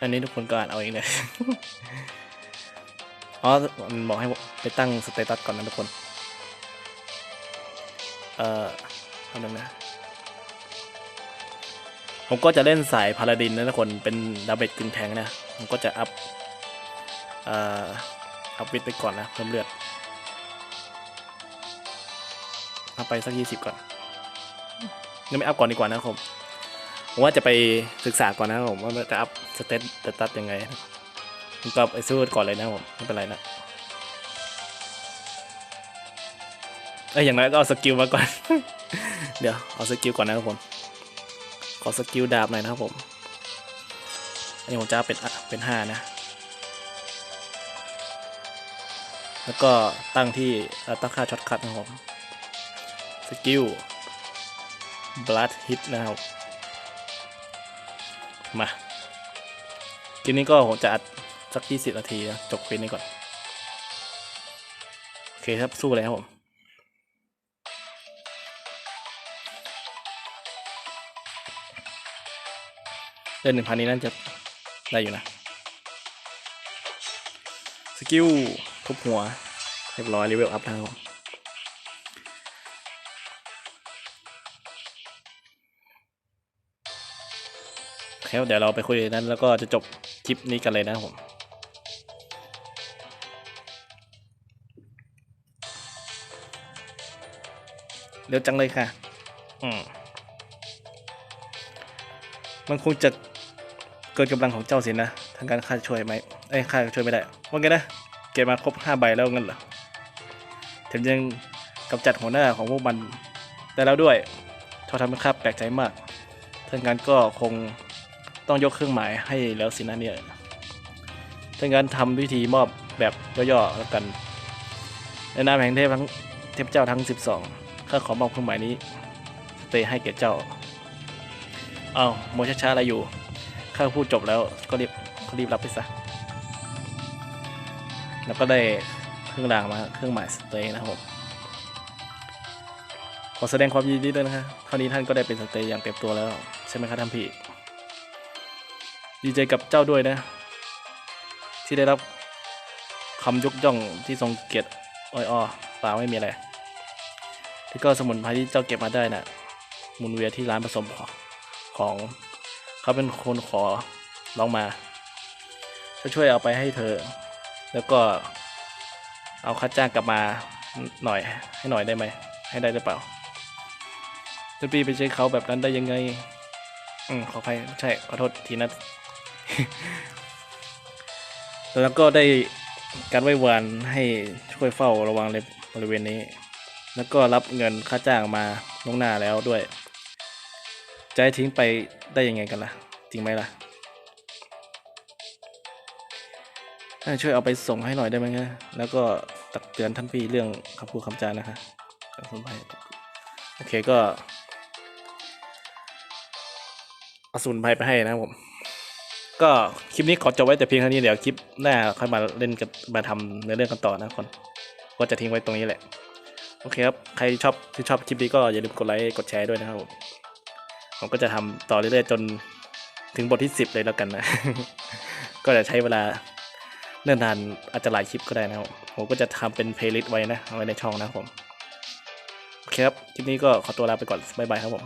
อันนี้ทุกคนก็อ่านเอาเองเลยอ๋อมันบอกให้ไปตั้งสเตตัสก่อนนะทุกคน เอ่อทำนึงนะ ผมก็จะเล่นสายพาราดินนะทุกคน เป็นดาเบจกึ่งแทงนะ ผมก็จะอัพ เอ่อ อัพวิทไปก่อนนะเพิ่มเลือดเอาไปสักยี่สิบก่อนยังไม่อัพก่อนดีกว่านะครับผมผมว่าจะไปศึกษาก่อนนะครับผมว่าจะอัพ สเตตสตัสยังไงผมก็ไปสู้ก่อนเลยนะผมไม่เป็นไรนะเอ้ยอย่างน้อยก็เอาสกิลมาก่อน เดี๋ยวเอาสกิลก่อนนะครับผม ขอสกิลดาบหน่อยนะครับผมอันนี้ผมจะเอาเป็นเป็นห้านะ แล้วก็ตั้งที่ตั้งค่าช็อตคัทนะครับผม สกิล blood hit นะครับ มา ทีนี้ก็ผมจะอัดสักยี่สิบนาทีนะจบคลิปนี้ก่อน โอเคครับ สู้เลยครับผมเล่นหนึ่งพันนี้น่าจะได้อยู่นะ สกิลทุบหัว เรียบร้อยเลเวลอัพแล้ว ครับผมโอเดี๋ยวเราไปคุยนั้นแล้วก็จะจบคลิปนี้กันเลยนะผมเร็วจังเลยค่ะ อืม มันคงจะเกินกำลังของเจ้าสินะ ทางการข้าช่วยไหมเอ้ยข้าช่วยไม่ได้ ว่าไงนะ เก็บมาครบห้าใบแล้วงั้นเหรอแถมยังกำจัดหัวหน้าของพวกมันได้แล้วด้วยเขาทำให้ข้าแปลกใจมากถ้างั้นก็คง ต้องยกเครื่องหมายให้แล้วสินะเนี่ยถ้างั้นทำวิธีมอบแบบย่อๆแล้วกันในนามแห่งเทพทั้งเทพเจ้าทั้ง 12ข้าขอมอบเครื่องหมายนี้สเตย์ให้แก่เจ้า เอาโมช้าๆอะไรอยู่ข้าพูดจบแล้วก็รีบก็รีบรับไปซะ แล้วก็ได้เครื่องรางมาเครื่องหมายสเตย์นะครับผมขอแสดงความยินดีด้วยนะครับเท่านี้ท่านก็ได้เป็นสเตย์อย่างเต็มตัวแล้ว ใช่ไหมครับท่านพี่ ดีใจกับเจ้าด้วยนะ ที่ได้รับคำยกย่องที่ทรงเกียรติอ้อยอ้อเปล่าไม่มีอะไรที่ก็สมุนไพรที่เจ้าเก็บมาได้น่ะหมุนเวียที่ร้านผสมของของเขาเป็นคนขอร้องมาจะช่วยเอาไปให้เธอ แล้วก็เอาค่าจ้างกลับมาหน่อยให้หน่อยได้ไหม ให้ได้หรือเปล่าจะปีไปใช้เขาแบบนั้นได้ยังไง อืมขออภัยใช่ขอโทษทีนะแล้วก็ได้การไหว้วานให้ช่วยเฝ้าระวังในบริเวณนี้ แล้วก็รับเงินค่าจ้างมาลงหน้าแล้วด้วย จะให้ทิ้งไปได้ยังไงกันล่ะ จริงไหมล่ะ ช่วยเอาไปส่งให้หน่อยได้ไหมฮะแล้วก็ตักเตือนท่านพี่เรื่องคำพูดคำจานะคะขอบคุณไปโอเคก็ เอาสมุนไพรไปให้นะครับผม ก็คลิปนี้ขอจบไว้แต่เพียงเท่านี้เดี๋ยวคลิปหน้าค่อยมาเล่นกันมาทำในเรื่องกันต่อนะคนก็จะทิ้งไว้ตรงนี้แหละ โอเคครับ ใครชอบที่ชอบคลิปนี้ก็อย่าลืมกดไลค์กดแชร์ด้วยนะครับผมผมก็จะทำต่อเรื่อยๆจนถึงบทที่สิบเลยแล้วกันนะ ก็จะใช้เวลาเนิ่นนานอาจจะหลายคลิปก็ได้นะครับผมก็จะทำเป็นเพลย์ลิสต์ไว้นะไว้ในช่องนะครับผม โอเคครับ คลิปนี้ก็ขอตัวลาไปก่อน บ๊ายบายครับผม